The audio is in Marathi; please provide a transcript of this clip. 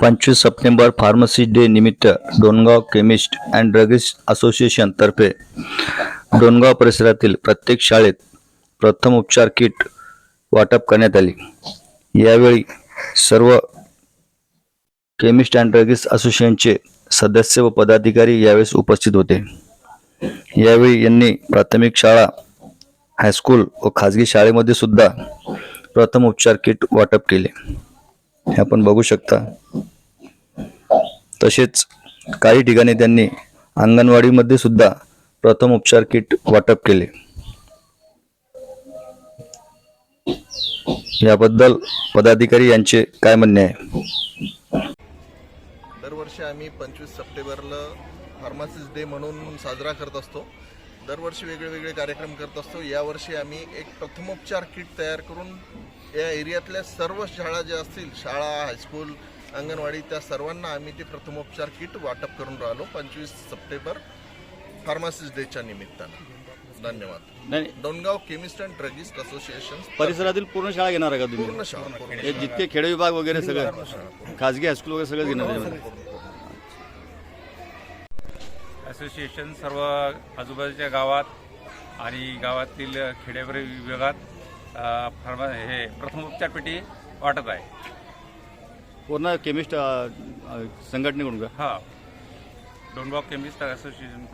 पंचवीस सप्टेंबर फार्मसी डे निमित्त Dongaon chemist and druggist association तर्फे डोनगाव परिसरातील प्रत्येक शाळेत प्रथम उपचार किट वाटप करण्यात आली. यावेळी सर्व केमिस्ट अँड ड्रगिस्ट असोसिएशनचे सदस्य व पदाधिकारी यावेळेस उपस्थित होते. यावेळी यांनी प्राथमिक शाळा हायस्कूल व खाजगी शाळेमध्ये सुद्धा प्रथम उपचार किट वाटप केले. हे आपण बघू शकता. तसेच काही ठिकाणी त्यांनी अंगणवाडीमध्ये सुद्धा प्रथम उपचार किट वाटप केले. याबद्दल पदाधिकारी यांचे काय म्हणणे आहे? दरवर्षी आम्ही पंचवीस सप्टेंबरला फार्मासिस्ट डे म्हणून साजरा करत असतो. दरवर्षी वेगळे वेगळे कार्यक्रम करत असतो. यावर्षी आम्ही एक प्रथमोपचार किट तयार करून या एरियातल्या सर्व शाळा ज्या असतील शाळा हायस्कूल अंगणवाडी त्या सर्वांना आम्ही ते प्रथमोपचार किट वाटप करून राहिलो पंचवीस सप्टेंबर फार्मासिस्ट डेच्या निमित्तानं. धन्यवाद. नाही Dongaon chemist and druggist association परिसरातील पूर्ण शाळा घेणार आहे का तुम्ही? पूर्ण शाळा. पूर्ण हे जितके खेडे विभाग वगैरे सगळं खाजगी हायस्कूल वगैरे सगळं घेणार असोसिएशन सर्व आजूबाजूच्या गावात आणि गावातील खेड्यावरील विभागात फार्मा हे प्रथमोपचार पेटी वाटत आहे. पूर्ण केमिस्ट संघटनेकडून का? हा. Dongaon chemist association